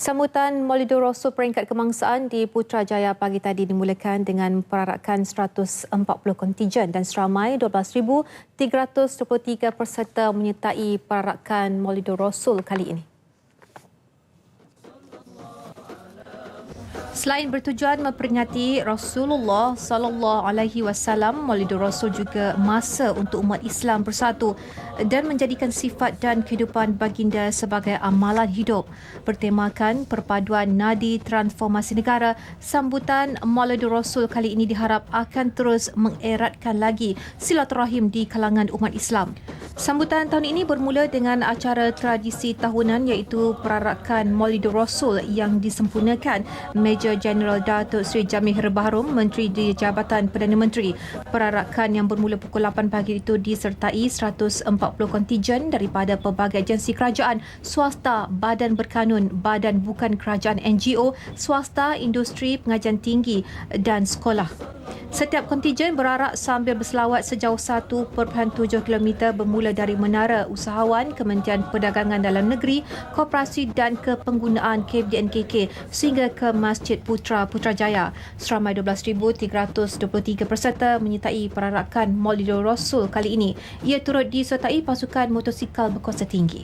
Sambutan Maulidur Rasul peringkat kebangsaan di Putrajaya pagi tadi dimulakan dengan perarakan 140 kontijen dan seramai 12,323 peserta menyertai perarakan Maulidur Rasul kali ini. Selain bertujuan memperingati Rasulullah sallallahu alaihi wasallam, Maulidur Rasul juga masa untuk umat Islam bersatu dan menjadikan sifat dan kehidupan baginda sebagai amalan hidup. Bertemakan perpaduan nadi transformasi negara, sambutan Maulidur Rasul kali ini diharap akan terus mengeratkan lagi silaturahim di kalangan umat Islam. Sambutan tahun ini bermula dengan acara tradisi tahunan iaitu perarakan Maulidur Rasul yang disempurnakan Major General Datuk Seri Jamil Herbaharum, Menteri di Jabatan Perdana Menteri. Perarakan yang bermula pukul 8 pagi itu disertai 140 kontijen daripada pelbagai agensi kerajaan, swasta, badan berkanun, badan bukan kerajaan NGO, swasta, industri, pengajian tinggi dan sekolah. Setiap kontijen berarak sambil berselawat sejauh 1.7 km bermula dari Menara Usahawan, Kementerian Perdagangan Dalam Negeri, Koperasi dan Kepenggunaan KBNKK sehingga ke Masjid Putra Putrajaya. Seramai 12,323 peserta menyertai perarakan Maulidur Rasul kali ini. Ia turut disertai pasukan motosikal berkuasa tinggi.